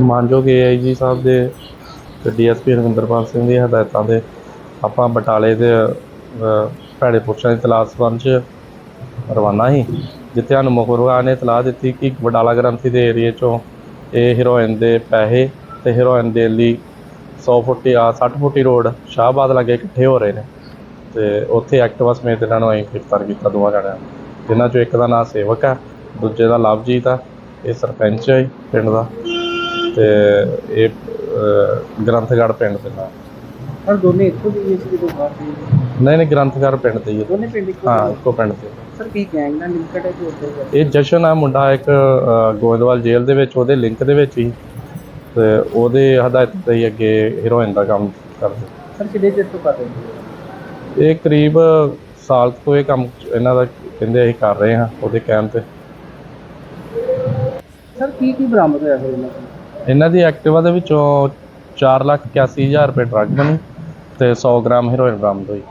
ਮਾਨਯੋਗ ਏਆਈਜੀ ਸਾਹਿਬ ਦੇ ਤੇ ਡੀਐਸਪੀ ਰਵਿੰਦਰਪਾਲ ਸਿੰਘ ਦੀ ਹਦਾਇਤਾਂ ਦੇ ਆਪਾਂ ਬਟਾਲੇ ਦੇ ਭੈੜੇ ਪੁਰਸ਼ਾਂ ਦੀ ਤਲਾਸ਼ ਸੰਬੰਧ 'ਚ ਰਵਾਨਾ ਸੀ, ਜਿੱਥੇ ਸਾਨੂੰ ਮੁਖਬਰਾਂ ਨੇ ਇਤਲਾਹ ਦਿੱਤੀ ਕਿ ਬਟਾਲਾ ਗ੍ਰੰਥੀ ਦੇ ਏਰੀਏ 'ਚੋਂ ਇਹ ਹੀਰੋਇਨ ਦੇ ਪੈਸੇ ਤੇ ਹੀਰੋਇਨ ਦੇ ਲਈ 100 ਫੁੱਟੀ ਆ 60 ਫੁੱਟੀ ਰੋਡ ਸ਼ਾਹਬਾਦ ਲਾਗੇ ਇਕੱਠੇ ਹੋ ਰਹੇ ਨੇ ਤੇ ਉੱਥੇ ਐਕਟਿਵਾ ਸਮੇਤ ਇਹਨਾਂ ਨੂੰ ਅਸੀਂ ਗ੍ਰਿਫਤਾਰ ਕੀਤਾ ਦੋਵਾਂ ਜਣਿਆਂ ਜਿਨ੍ਹਾਂ 'ਚੋਂ ਇੱਕ ਦਾ ਨਾਮ ਸੇਵਕ ਹੈ ਦੂਜੇ ਦਾ ਲਵਜੀਤ ਆ, ਇਹ ਸਰਪੰਚ ਹੈ ਪਿੰਡ ਦਾ। ਤੇ ਇਹ ਅਹ, ਗ੍ਰੰਥਗੜ੍ਹ ਪਿੰਡ ਦੇ ਨਾਲ। ਪਰ ਦੋਨੇ ਇੱਕੋ ਜਿਹੇ ਸੀ ਜਦੋਂ ਬਾਹਰ ਸੀ ਨਹੀਂ ਨਹੀਂ ਗ੍ਰੰਥਗੜ੍ਹ ਪਿੰਡ ਦੇ ਹੀ ਆ। ਦੋਨੇ ਪਿੰਡ ਇੱਕੋ ਹਾਂ ਜਿਹੇ? ਇੱਕੋ ਪਿੰਡ ਦੇ ਸਰ ਕੀ ਗੈਂਗ ਨਾਲ ਲਿੰਕਡ ਹੈ ਕਿ ਉੱਧਰ ਦਾ? ਇਹ ਜਸ਼ਨ ਆ ਮੁੰਡਾ ਇੱਕ ਅਹ, ਗੋਇੰਦਵਾਲ ਜੇਲ੍ਹ ਦੇ ਵਿੱਚ ਉਹਦੇ ਲਿੰਕ ਦੇ ਵਿੱਚ ਹੀ। ਤੇ ਉਹਦੇ ਹਦਾਇਤ ਤੇ ਹੀ ਅੱਗੇ ਹੀਰੋਇਨ ਦਾ ਕੰਮ ਕਰਦੇ। ਸਰ ਕਿਹਦੇ ਚਿਰ ਤੋਂ ਕਰ ਰਹੇ ਹੋ ਇਹ ਕਰੀਬ ਸਾਲ ਤੋਂ ਇਹ ਕੰਮ ਇਹਨਾਂ ਦਾ ਕਹਿੰਦੇ ਅਸੀਂ ਕਰ ਰਹੇ ਹਾਂ ਉਹਦੇ ਕਹਿਣ ਤੇ। ਸਰ ਕੀ ਕੀ ਬਰਾਮਦ ਹੋਇਆ ਫਿਰ ਇਹਨਾਂ ਕੋਲ ਇਹਨਾਂ ਦੀ ਐਕਟਿਵਾ ਦੇ ਵਿੱਚੋਂ 4 ਲੱਖ 81000 ਰੁਪਏ ਡਰੱਗ ਬਣੀ ਤੇ 100 ਗ੍ਰਾਮ ਹੀਰੋਇਨ ਬਰਾਮਦ ਹੋਈ।